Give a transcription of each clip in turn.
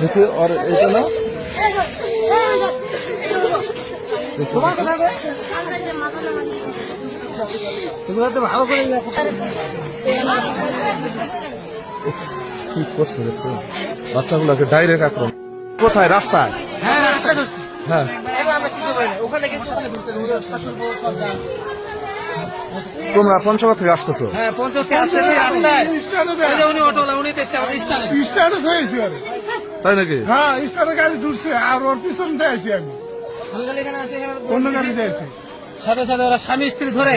দেখি আর এটা না? কি করছে বাচ্চাগুলোকে ডাইরেক্ট আক্রমণ। কোথায়? রাস্তায়? হ্যাঁ রাস্তায় ধরছি। হ্যাঁ। আমরা কিছু ওখানে গেছি ওখানে ধরছে। তোমরা পঞ্চগড় থেকে আসতেছো? হ্যাঁ পঞ্চায়েত আসতেছি রাস্তায়। ওই যে উনি অটোলা উনি দেখছে আমাদের স্টানে স্টার্ট হয়েছে আরে। তাই নাকি? হ্যাঁ স্টার্টের গাড়ি দূরছে আর ওর পিছন দিয়ে আমি। আমি খালি এখানে আছি অন্য গাড়িতে আছি সাথে সাথে ওরা স্বামী স্ত্রী ধরে।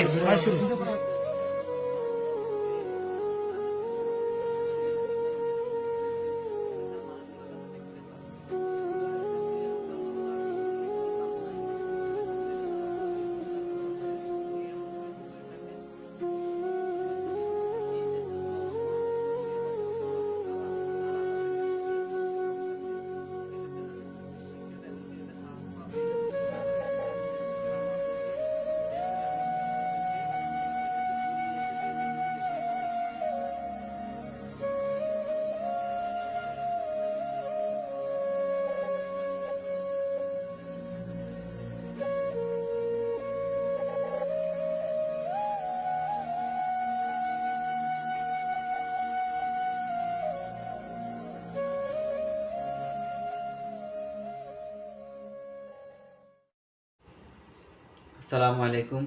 আসসালামু আলাইকুম।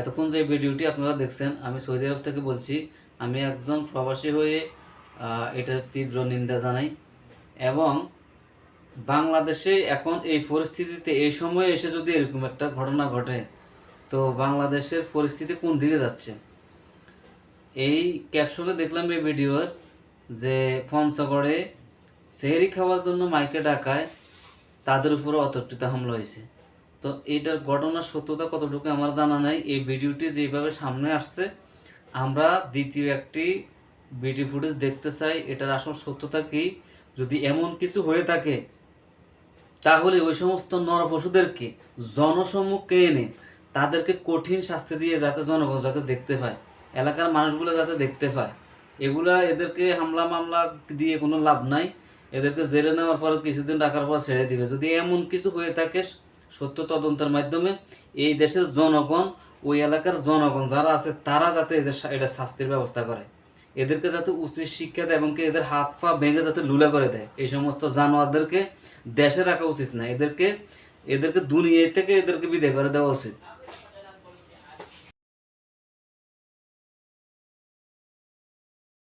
এতক্ষণ যে ভিডিওটি আপনারা দেখছেন, আমি সৌদি আরব থেকে বলছি, আমি একজন প্রবাসী হয়ে এটার তীব্র নিন্দা জানাই এবং বাংলাদেশে এখন এই পরিস্থিতিতে, এই সময়ে এসে যদি এরকম একটা ঘটনা ঘটে, তো বাংলাদেশের পরিস্থিতি কোন দিকে যাচ্ছে? এই ক্যাপশনে দেখলাম এই ভিডিওর যে পঞ্চগড়ে সেহরি খাওয়ার জন্য মাইকে ডাকায়, তাদের উপরে অতর্কিত হামলা হয়েছে। তো এটার ঘটনার সত্যতা কতটুকু আমার জানা নাই। এই ভিডিওটি যেভাবে সামনে আসছে, আমরা দ্বিতীয় একটি ভিডিও ফুটেজ দেখতে চাই, এটার আসল সত্যতা কি? যদি এমন কিছু হয়ে থাকে, তাহলে ওই সমস্ত নরপশুদেরকে জনসম্মুখে এনে তাদেরকে কঠিন শাস্তি দিয়ে যাতে জনগণ যাতে দেখতে পায়, এলাকার মানুষগুলো যাতে দেখতে পায়। এগুলা এদেরকে হামলা মামলা দিয়ে কোনো লাভ নাই। এদেরকে জেলে নেওয়ার পর কিছুদিন রাখার পর ছেড়ে দিবে। যদি এমন কিছু হয়ে থাকে সত্য তদন্তের মাধ্যমে এই দেশের জনগণ, ওই এলাকার জনগণ যারা আছে, তারা যাতে এদের এটা শাস্তির ব্যবস্থা করে। এদেরকে যাতে উচিত শিক্ষা দেয় এবং এদের হাত পা ভেঙে যাতে লুলা করে দেয়। এই সমস্ত জানোয়ারদেরকে দেশে রাখা উচিত না। এদেরকে এদেরকে দুনিয়া থেকে এদেরকে বিদায় করে দেওয়া উচিত।